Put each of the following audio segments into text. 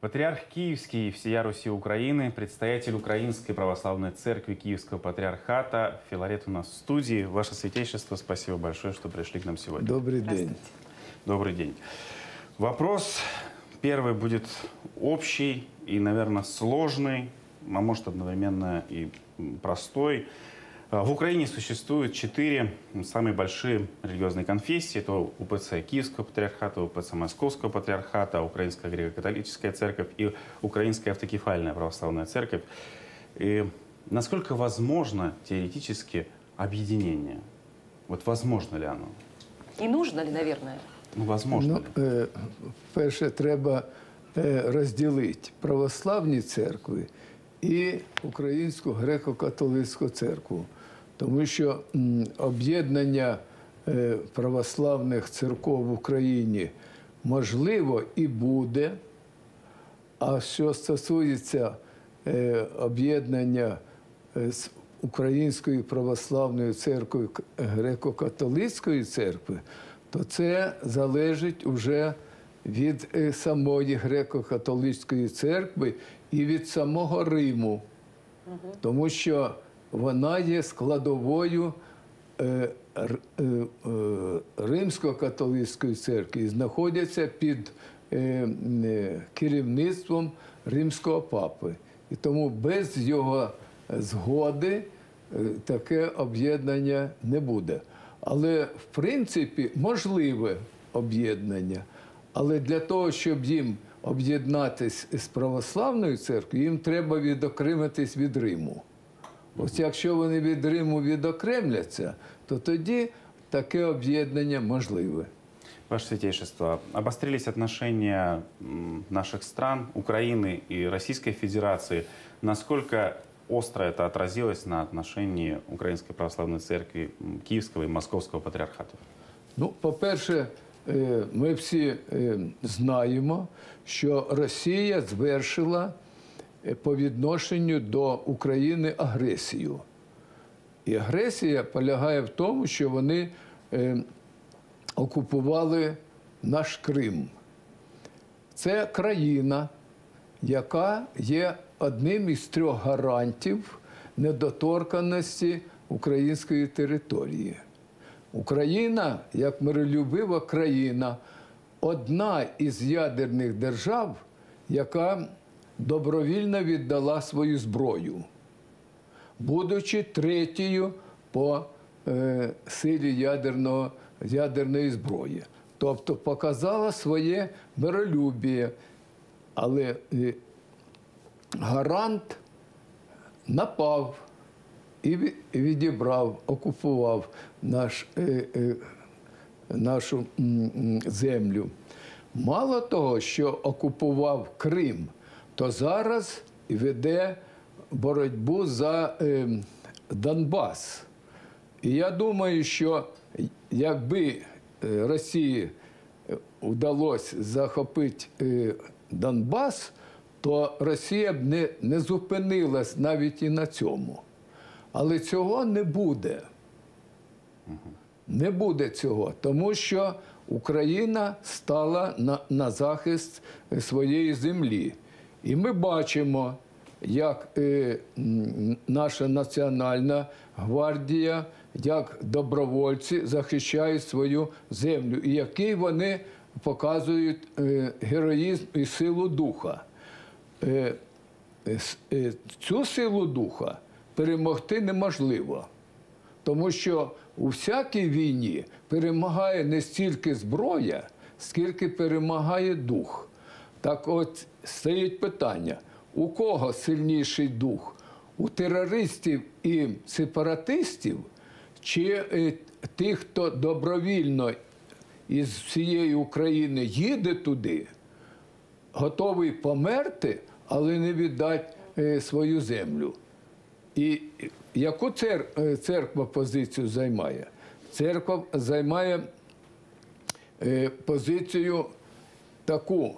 Патриарх Киевский и всея Руси Украины, предстоятель Украинской Православной Церкви Киевского Патриархата, Филарет у нас в студии. Ваше Святейшество, спасибо большое, что пришли к нам сегодня. Добрий день. Добрый день. Вопрос первый будет общий и, наверное, сложный, а может одновременно и простой. А, В Украине существует четыре самые большие религиозные конфессии. Это УПЦ Киевского патриархата, УПЦ Московского патриархата, Украинская греко-католическая церковь и Украинская автокефальная православная церковь. И насколько возможно теоретически объединение? Вот возможно ли оно? И нужно ли, наверное? Ну, возможно Ну, ли? е, перше, треба е, розділити православні церкви і Українську греко-католицьку церкву. Тому що об'єднання е, православних церков в Україні можливо і буде. А що стосується е, об'єднання е, з Українською православною церквою греко-католицької церкви, то це залежить уже від е, самої греко-католицької церкви і від самого Риму, тому що вона є складовою е, е, Римсько-католицької церкви і знаходяться під керівництвом римського папи. І тому без його згоди таке об'єднання не буде. Але в принципі можливе об'єднання. Але для того, щоб їм об'єднатись з православною церквою, їм треба відокремитись від Риму. Ось якщо вони від Риму відокремляться, то тоді таке об'єднання можливе. Ваше Святейшество, обострились отношения наших стран, Украины и Российской Федерации. Насколько остро это отразилось на отношении Украинской Православной Церкви, Киевского и Московского патриархатов? Ну, по-перше, ми всі е, знаємо, що Росія звершила е, по відношенню до України агресію. І агресія полягає в тому, що вони е, окупували наш Крим. Це країна, яка є одним із трьох гарантів недоторканості української території. Україна, як миролюбива країна, одна із ядерних держав, яка добровільно віддала свою зброю, будучи третьою по е, силі ядерного, ядерної зброї. Тобто показала своє миролюбіє. Але е, гарант напав і відібрав, окупував наш, е, е, нашу землю. Мало того, що окупував Крим, то зараз веде боротьбу за е, Донбас. І я думаю, що якби Росії вдалося захопити Донбас, то Росія б не, не зупинилась навіть і на цьому. Але цього не буде. Не буде цього, тому що Україна стала на, на захист своєї землі. І ми бачимо, як е, наша національна гвардія, як добровольці захищають свою землю, і який вони показують е, героїзм і силу духа. Е, е, е, цю силу духа перемогти неможливо. Тому що у всякій війні перемагає не стільки зброя, скільки перемагає дух. Так от стоїть питання: у кого сильніший дух? У терористів і сепаратистів, чи е, тих, хто добровільно із всієї України їде туди, готовий померти, але не віддати е, свою землю. І яку цер- е, церква позицію займає? Церква займає е, позицію таку.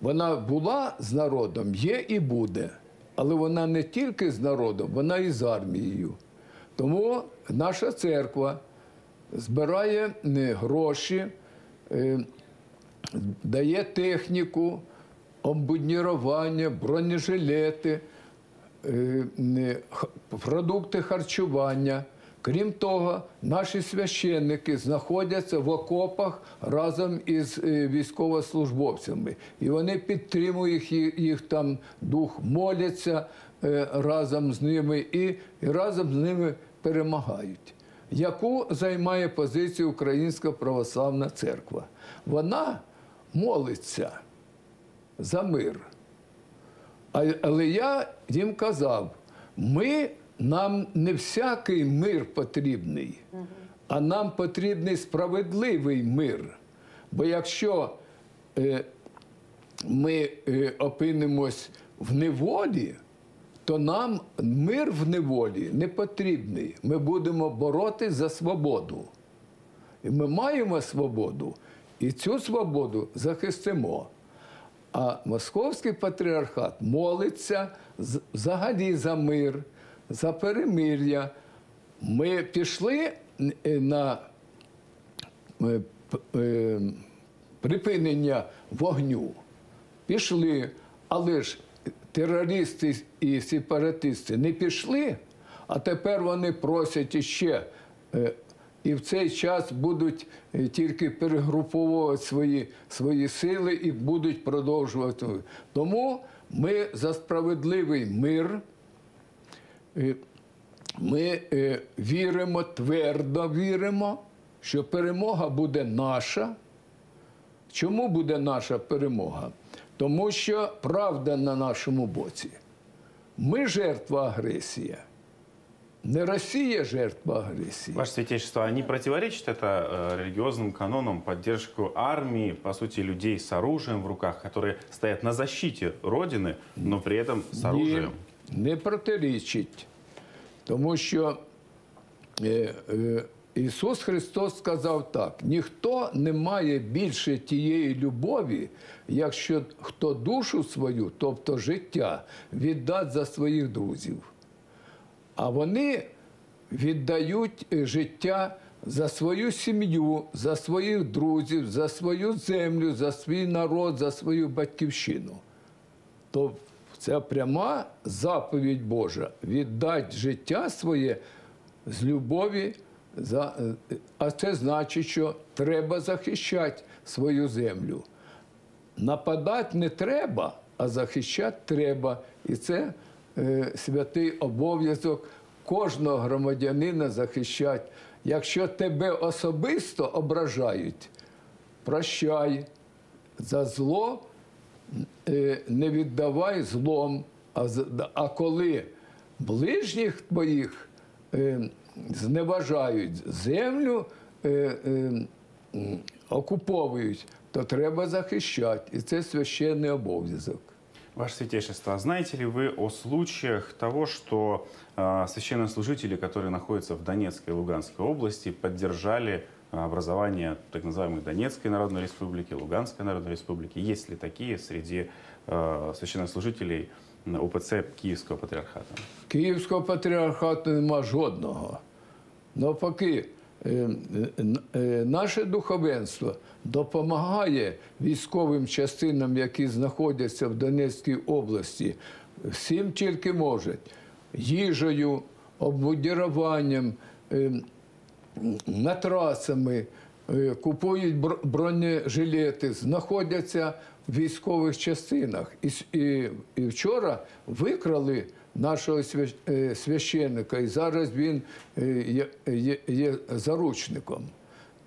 Вона була з народом, є і буде. Але вона не тільки з народом, вона і з армією. Тому наша церква збирає е, гроші, дає техніку, обмундірування, бронежилети, продукти харчування. Крім того, наші священники знаходяться в окопах разом із е, військовослужбовцями. І вони підтримують їх, їх там дух, моляться е, разом з ними і разом з ними перемагають. Яку займає позицію Українська православна церква? Вона молиться за мир. Але я їм казав: ми, нам не всякий мир потрібний, а нам потрібний справедливий мир. Бо якщо е, ми е, опинимось в неволі, то нам мир в неволі не потрібний. Ми будемо боротись за свободу. І ми маємо свободу, і цю свободу захистимо. А Московський патріархат молиться взагалі за мир, за перемир'я. Ми пішли е, на е, е, припинення вогню. Пішли, але ж терористи і сепаратисти не пішли, а тепер вони просять іще. І в цей час будуть е, тільки перегруповувати свої, свої сили і будуть продовжувати. Тому ми за справедливий мир. Е, Ми е, віримо, твердо віримо, що перемога буде наша. Чому буде наша перемога? Тому що правда на нашому боці. Ми жертва агресії. Не Росія жертва агресії. Ваше Святейшество, а не противоречит это э, религиозным канонам поддержку армии, по сути, людей с оружием в руках, которые стоят на защите Родины, но при этом с оружием? Ні, не протирічить. Тому що е, е, Ісус Христос сказав так: ніхто не має більше тієї любові, якщо хто душу свою, тобто життя, віддасть за своїх друзів. А вони віддають е, життя за свою сім'ю, за своїх друзів, за свою землю, за свій народ, за свою батьківщину. То це пряма заповідь Божа віддати життя своє з любові. Е, а це значить, що треба захищати свою землю. Нападати не треба, а захищати треба. І це святий обов'язок кожного громадянина захищати. Якщо тебе особисто ображають, прощай за зло е, не віддавай злом. А, коли ближніх твоїх е, зневажають, землю е, е, окуповують, то треба захищати. І це священний обов'язок. Ваше Святейшество, а знаете ли вы о случаях того, что э, священнослужители, которые находятся в Донецкой и Луганской области, поддержали э, образование так называемых Донецкой Народной Республики, Луганской Народной Республики? Есть ли такие среди э, священнослужителей УПЦ Киевского Патриархата? Київського патріархату нема жодного. Навпаки, наше духовенство допомагає військовим частинам, які знаходяться в Донецькій області, всім тільки можуть їжею, обмундіруванням, е, матрасами, е, купують бронежилети, знаходяться в військових частинах. І, і вчора викрали нашого е, священника, і зараз він е, є, заручником.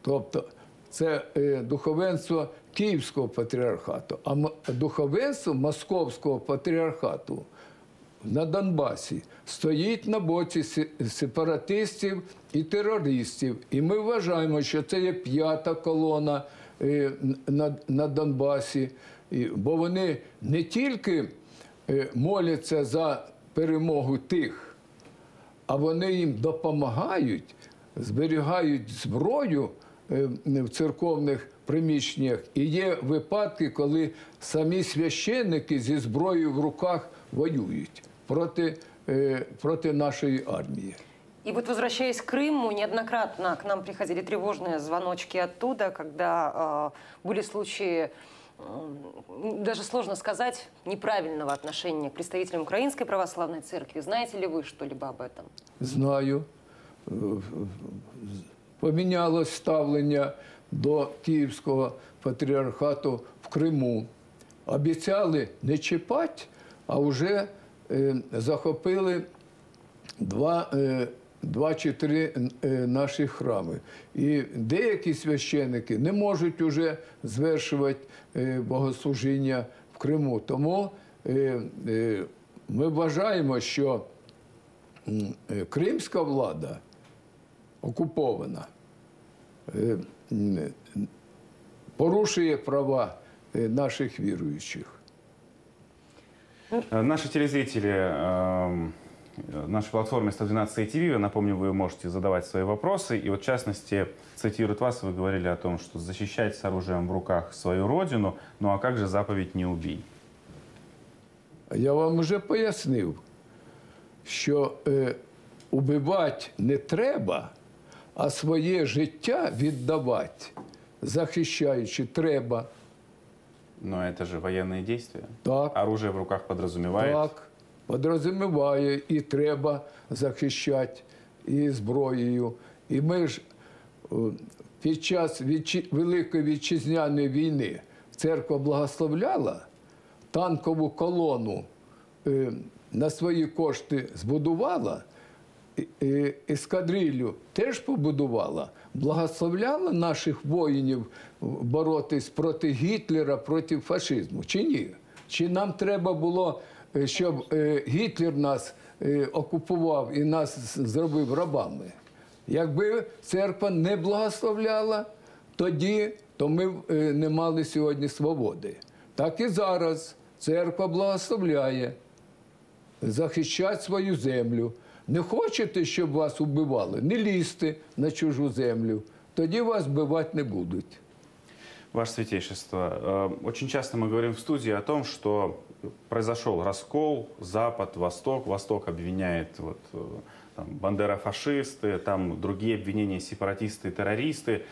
Тобто це е, духовенство Київського патріархату, а духовенство Московського патріархату на Донбасі стоїть на боці сепаратистів і терористів. І ми вважаємо, що це є п'ята колона на, Донбасі, бо вони не тільки моляться за перемогу тих, а вони їм допомагають, зберігають зброю е, в церковних приміщеннях. І є випадки, коли самі священники зі зброєю в руках воюють проти, е, проти нашої армії. И вот возвращаясь к Крыму, неоднократно к нам приходили тревожные звоночки оттуда, когда э, были случаи м, даже сложно сказать, неправильного отношения к представителям Украинской Православной Церкви. Знаете ли вы что-либо об этом? Знаю. Е, Помінялось ставлення до Київського патріархату в Криму. Обіцяли не чіпати, а вже е, захопили два, е, два чи три е, наші храми. І деякі священники не можуть уже звершувати е, богослужіння в Криму. Тому е, ми вважаємо, що кримська влада окупована, порушує права наших віруючих. Э, Наши телезрители э, нашей платформе 112 TV, я напомню, вы можете задавать свои вопросы. И вот, в частности, цитируют вас, вы говорили о том, что защищать с оружием в руках свою родину, ну а как же заповедь «не убий»? Я вам вже пояснив, що е, убивати не треба, а своє життя віддавати, захищаючи треба. Но это же военные действия. Так. Оружие в руках подразумевает. Так, подрозуміває і треба захищати і зброєю. І ми ж е, під час Великої вітчизняної війни церква благословляла танкову колону е, на свої кошти збудувала. і- і теж побудувала, благословляла наших воїнів боротись проти Гітлера, проти фашизму. Чи ні? Чи нам треба було, е, щоб е, Гітлер нас е, окупував і нас зробив рабами? Якби церква не благословляла тоді, то ми е, не мали сьогодні свободи. Так і зараз церква благословляє захищати свою землю. Не хочете, щоб вас убивали, не лізьте на чужу землю. Тоді вас вбивати не будуть. Ваше Святейшество, очень часто мы говорим в студии о том, что произошел раскол, Запад, Восток. Восток обвиняет вот, э, там, бандера-фашисты, там другие обвинения сепаратисты, террористы.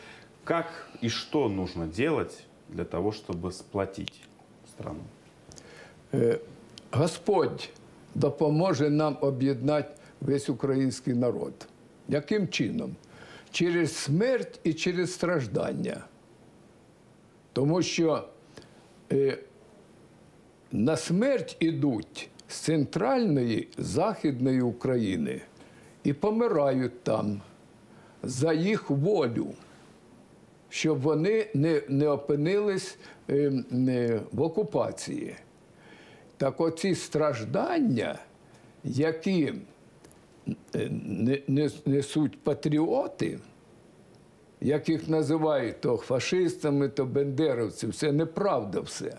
Как и что нужно делать для того, чтобы сплотить страну? Господь допоможе нам об'єднати весь український народ. Яким чином? Через смерть і через страждання. Тому що е, на смерть ідуть з центральної Західної України і помирають там за їх волю, щоб вони не, не опинились е, не, в окупації. Так оці страждання, які е, не- не- несуть патріоти, яких називають то фашистами, то бендеровцями, це неправда все.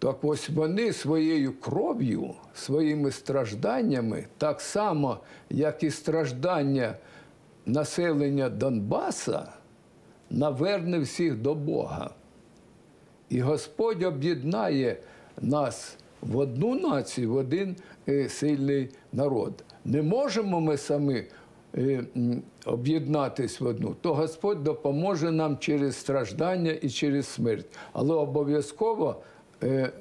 Так ось вони своєю кров'ю, своїми стражданнями, так само, як і страждання населення Донбаса, наверне всіх до Бога. І Господь об'єднає нас в одну націю, в один е, сильний народ. Не можемо ми самі е, об'єднатись в одну, то Господь допоможе нам через страждання і через смерть. Але обов'язково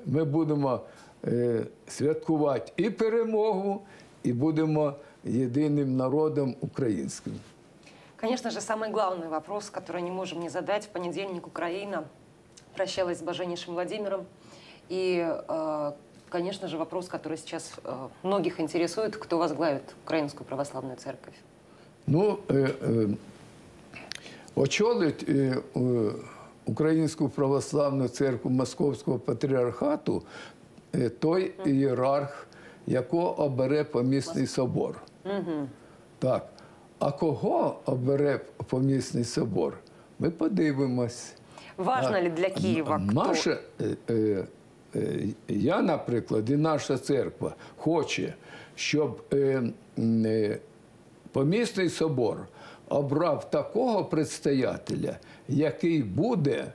ми будемо е, святкувати і перемогу, і будемо єдиним народом українським. Конечно же, самый главный вопрос, который не можем не задать. В понедельник Украина прощалась с Боженейшим Владимиром. И, э, конечно же, вопрос, который сейчас э, многих интересует, кто возглавит Украинскую Православную Церковь. Ну, е, е, очолить е, е, Українську православну церкву Московського патріархату е, той ієрарх, якого обере помісний собор. Так. А кого обере помісний собор? Ми подивимось. Важно ли для Киева, кто... Наша, е, е, я, наприклад, і наша церква хоче, щоб помісний собор обрав такого предстоятеля, який буде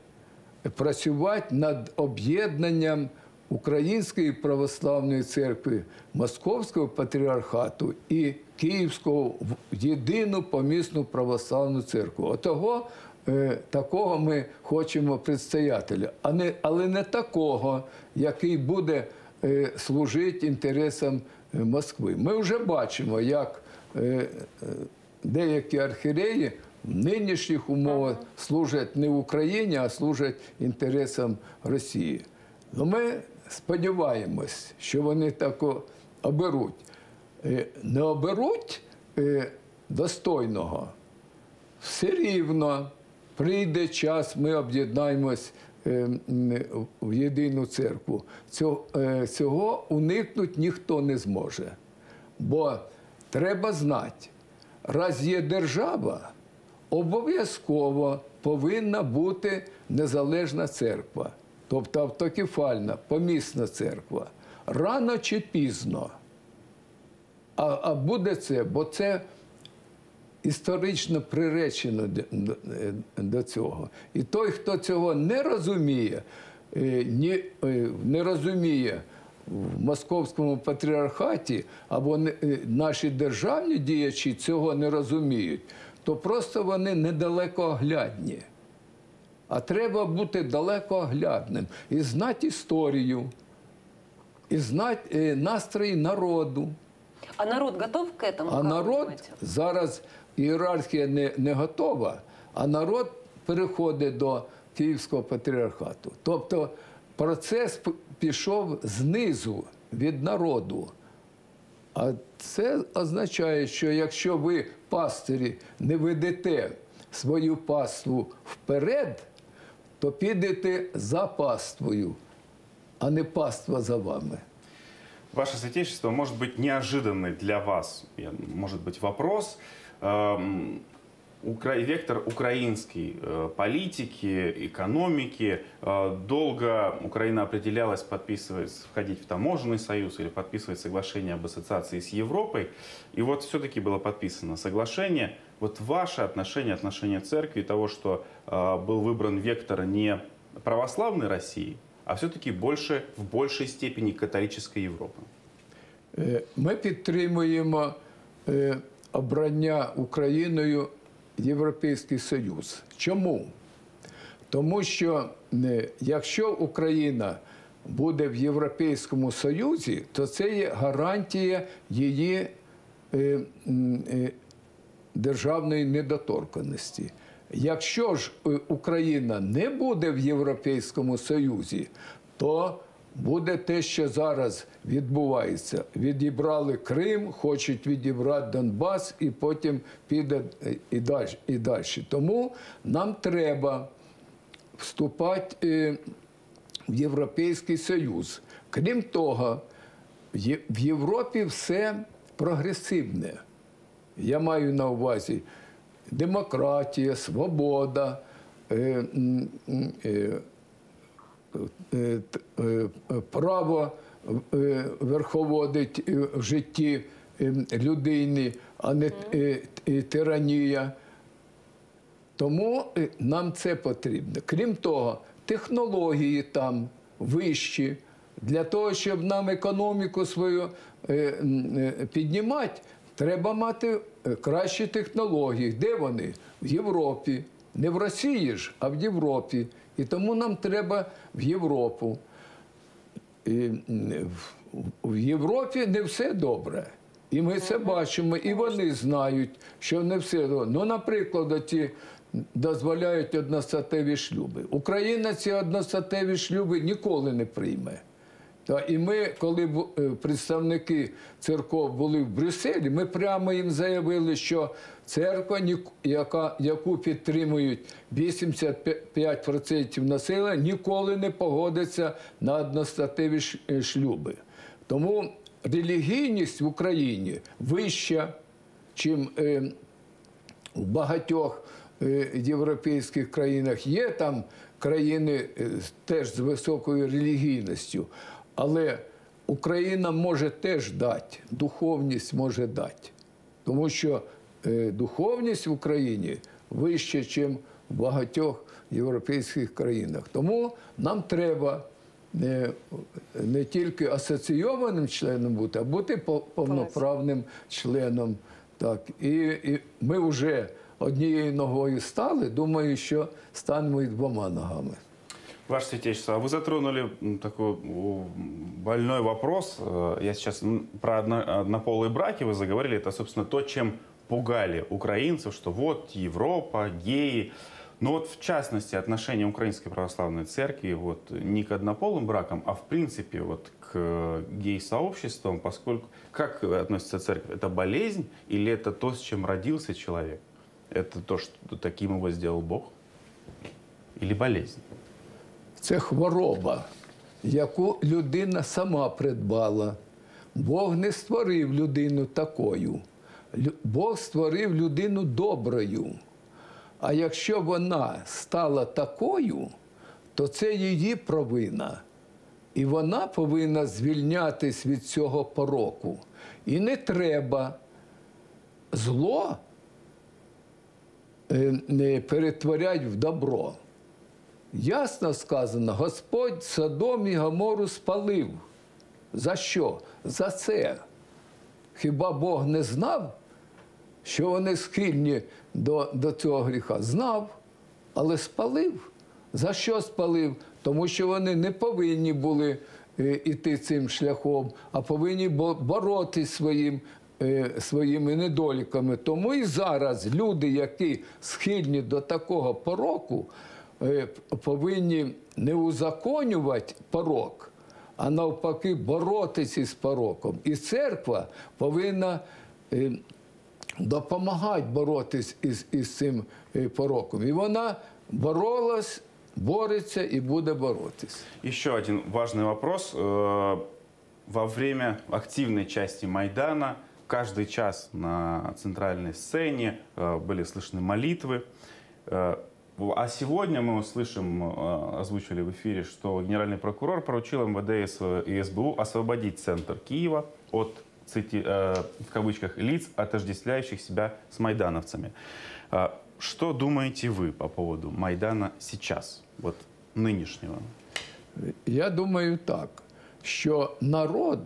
працювати над об'єднанням Української православної церкви, Московського патріархату і Київського в єдину помісну православну церкву. Отого е, такого ми хочемо предстоятеля, а не, але не такого, який буде е, служити інтересам е, Москви. Ми вже бачимо, як деякі архіреї нинішніх умовах служать не Україні, а служать інтересам Росії. Ну, ми сподіваємось, що вони тако оберуть. Е, Не оберуть е, достойного, все рівно прийде час, ми об'єднаємось е, в єдину церкву. Цього уникнути ніхто не зможе. Бо треба знати, раз є держава, обов'язково повинна бути незалежна церква, тобто автокефальна, помісна церква. Рано чи пізно. А, а буде це, бо це історично приречено до, до- цього. І той, хто цього не розуміє, е, ні, е, не розуміє в московському патріархаті або не- е, наші державні діячі цього не розуміють, то просто вони недалекоглядні. А треба бути далекоглядним і знати історію, і знати е, настрої народу. А народ готов к этому? А народ думаете? зараз ієрархія не, не готова, а народ переходить до Київського патріархату. Тобто процес пішов знизу від народу. А це означає, що якщо ви, пастирі, не ведете свою паству вперед, то підете за паствою, а не паства за вами. Ваше Святейшество, может быть, неожиданный для вас, я- может быть, вопрос. Эм, укра- Вектор украинской э, политики, экономики. Э, Долго Украина определялась подписывать, входить в таможенный союз или подписывать соглашение об ассоциации с Европой. И вот все-таки было подписано соглашение. Вот ваше отношение, отношение церкви, того, что э, был выбран вектор не православной России, а все-таки больше, в большей степени католической Европы. Е, Ми підтримуємо е, обрання Україною Європейський Союз. Чому? Тому що е, якщо Україна буде в Європейському Союзі, то це є гарантія її е, е, державної недоторканності. Якщо ж Україна не буде в Європейському Союзі, то буде те, що зараз відбувається. Відібрали Крим, хочуть відібрати Донбас, і потім піде е, і далі. І далі. Тому нам треба вступати е, в Європейський Союз. Крім того, в Європі все прогресивне. Я маю на увазі демократія, свобода, е, право е, верховодить е, в житті е, людини, а не е, тиранія. Тому е, нам це потрібно. Крім того, технології там вищі. Для того, щоб нам економіку свою е, е, піднімати, треба мати е, кращі технології. Де вони? В Європі. Не в Росії ж, а в Європі. І тому нам треба в Європу. І, в- Європі не все добре. І ми це бачимо, і вони знають, що не все добре. Ну, наприклад, ті дозволяють одностатеві шлюби. Україна ці одностатеві шлюби ніколи не прийме. І ми, коли бу- е, представники церков були в Брюсселі, ми прямо їм заявили, що церква, яка, яку підтримують 85% населення, ніколи не погодиться на одностатеві е, шлюби. Тому релігійність в Україні вища, чим е, в багатьох європейських країнах є там країни теж з високою релігійністю, але Україна може теж дати, духовність може дати. Тому що е, духовність в Україні вища, ніж в багатьох європейських країнах. Тому нам треба не, не тільки асоційованим членом бути, а бути по- повноправним членом. Так, і, і ми вже однією ногою стали, думаю, що станемо і двома ногами. Ваше Святейшество, а вы затронули такой больной вопрос. Э, Я сейчас про одно- однополые браки вы заговорили. Это, собственно, то, чем пугали украинцев, что вот Европа, геи. Но вот в частности отношение Украинской Православной Церкви вот не к однополым бракам, а в принципе вот к гей-сообществам, поскольку как относится церковь? Это болезнь или это то, с чем родился человек? Это то, что таким его сделал Бог? Или болезнь? Це хвороба, яку людина сама придбала. Бог не створив людину такою. Бог створив людину доброю. А якщо вона стала такою, то це її провина. І вона повинна звільнятись від цього пороку. І не треба зло е, не перетворять в добро. Ясно сказано, Господь Содом і Гомору спалив. За що? За це. Хіба Бог не знав, що вони схильні до, до цього гріха? Знав, але спалив. За що спалив? Тому що вони не повинні були е, іти цим шляхом, а повинні бо- боротись своїм, е, своїми недоліками. Тому і зараз люди, які схильні до такого пороку, повинні не узаконювати порок, а навпаки боротися із пороком. І церква повинна е, допомагати боротись із, із цим е, пороком. І вона боролась, бореться і буде боротись. Еще один важный вопрос. Э, Во время активной части Майдана каждый час на центральной сцене э, были слышны молитвы. Э, А сегодня мы услышим, э, озвучили в эфире, что генеральный прокурор поручил МВД и СВ- и СБУ освободить центр Киева от, цити- э, в кавычках, лиц, отождествляющих себя с майдановцами. А Что думаете вы по поводу Майдана сейчас, вот нынешнего? Я думаю так, що народ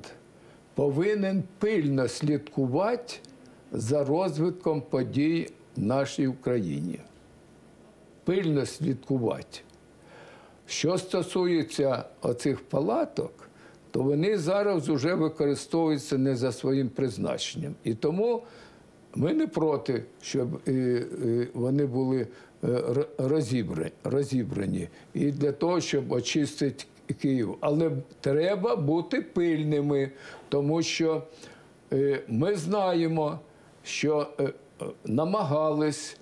повинен пильно слідкувати за розвитком подій в нашій Україні. Пильно слідкувати. Що стосується оцих палаток, то вони зараз вже використовуються не за своїм призначенням. І тому ми не проти, щоб е, е, вони були е, розібрані. І для того, щоб очистити Київ. Але треба бути пильними, тому що ми знаємо, що намагались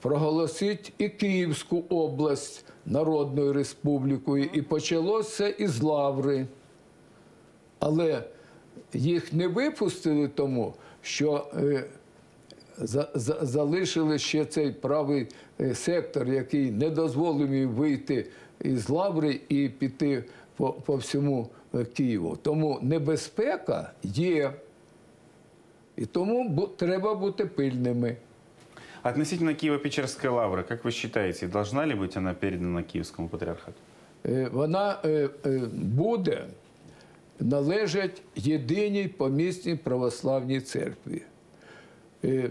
проголосити і Київську область Народною Республікою, і почалося із Лаври. Але їх не випустили тому, що е, за, за, залишили ще цей правий е, сектор, який не дозволив їм вийти із лаври і піти по, по всьому е, Києву. Тому небезпека є. І тому бу- треба бути пильними. Относительно Киево-Печерской лавры, как вы считаете, должна ли быть она передана Киевскому патриархату? Е, Вона е, е, буде належать єдиній помісній православній церкві. Е,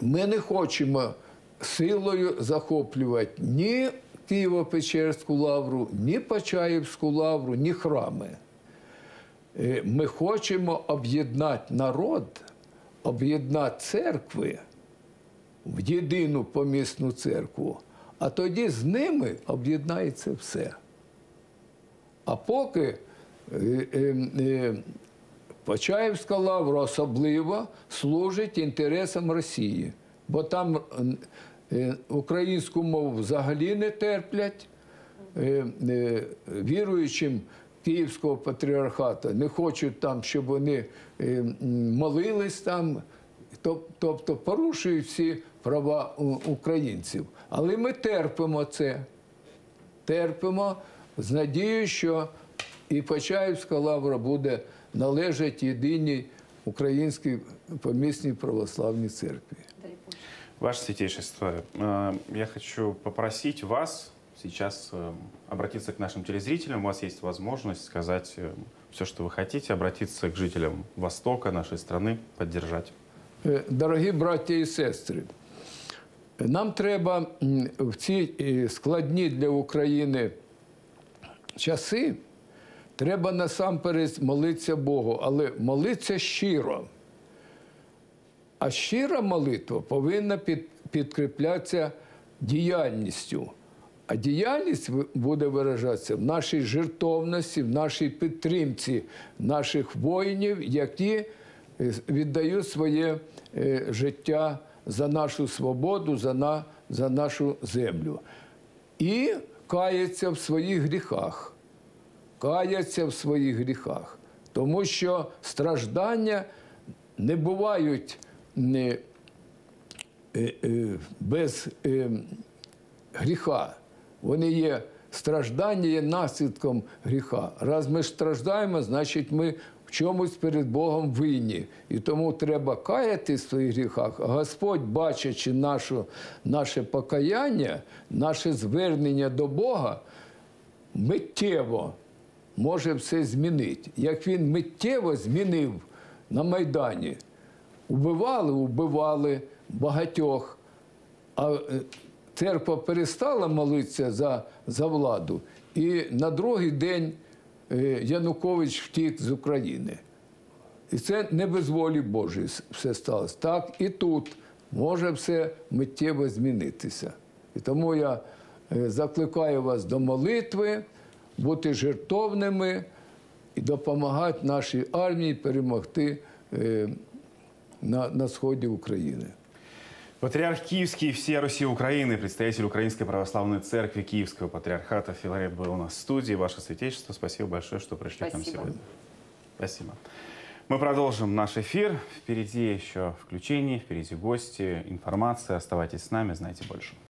Ми не хочемо силою захоплювати ні Києво-Печерську лавру, ні Почаївську лавру, ні храми. Е, Ми хочемо об'єднати народ, об'єднати церкви в єдину помісну церкву, а тоді з ними об'єднається все. А поки е, е, е, Почаївська лавра особливо служить інтересам Росії, бо там е, українську мову взагалі не терплять. Е, е, Віруючим Київського патріархату не хочуть там, щоб вони е, молились там, тобто порушують всі права у- українців. Але ми терпимо це терпимо з надією, що і Почаївська лавра буде належати єдиній українській помісній православній церкві. Дай Боже. Ваше Святейшество, э, я хочу попросить вас сейчас э, обратиться к нашим телезрителям. У вас есть возможность сказать все, что вы хотите, обратиться к жителям Востока, нашей страны, поддержать. Е, Дорогі браття і сестри, Нам треба в ці е, складні для України часи, треба насамперед молитися Богу, але молитися щиро. А щира молитва повинна під, підкріплятися діяльністю. А діяльність буде виражатися в нашій жертовності, в нашій підтримці наших воїнів, які віддають своє е, життя за нашу свободу, за, на, за нашу землю. І каяться в своїх гріхах. Каяться в своїх гріхах. Тому що страждання не бувають не, е, е, без е, гріха. Вони є страждання є наслідком гріха. Раз ми страждаємо, значить ми в чомусь перед Богом винні. І тому треба каяти в своїх гріхах. Господь, бачачи нашу, наше покаяння, наше звернення до Бога, миттєво може все змінити. Як він миттєво змінив на Майдані. Убивали, убивали багатьох. А е, церква перестала молитися за, за владу. І на другий день Янукович втік з України. І це не без волі Божої все сталося. Так і тут може все миттєво змінитися. І тому я е, закликаю вас до молитви, бути жертовними і допомагати нашій армії перемогти е, на, на сході України. Патриарх Киевский всей Руси Украины, представитель Украинской Православной Церкви Киевского Патриархата Филарет был у нас в студии. Ваше Святейшество, спасибо большое, что пришли к нам Спасибо. сегодня. Спасибо. Мы продолжим наш эфир. Впереди еще включение, впереди гости, информация. Оставайтесь с нами, знайте больше.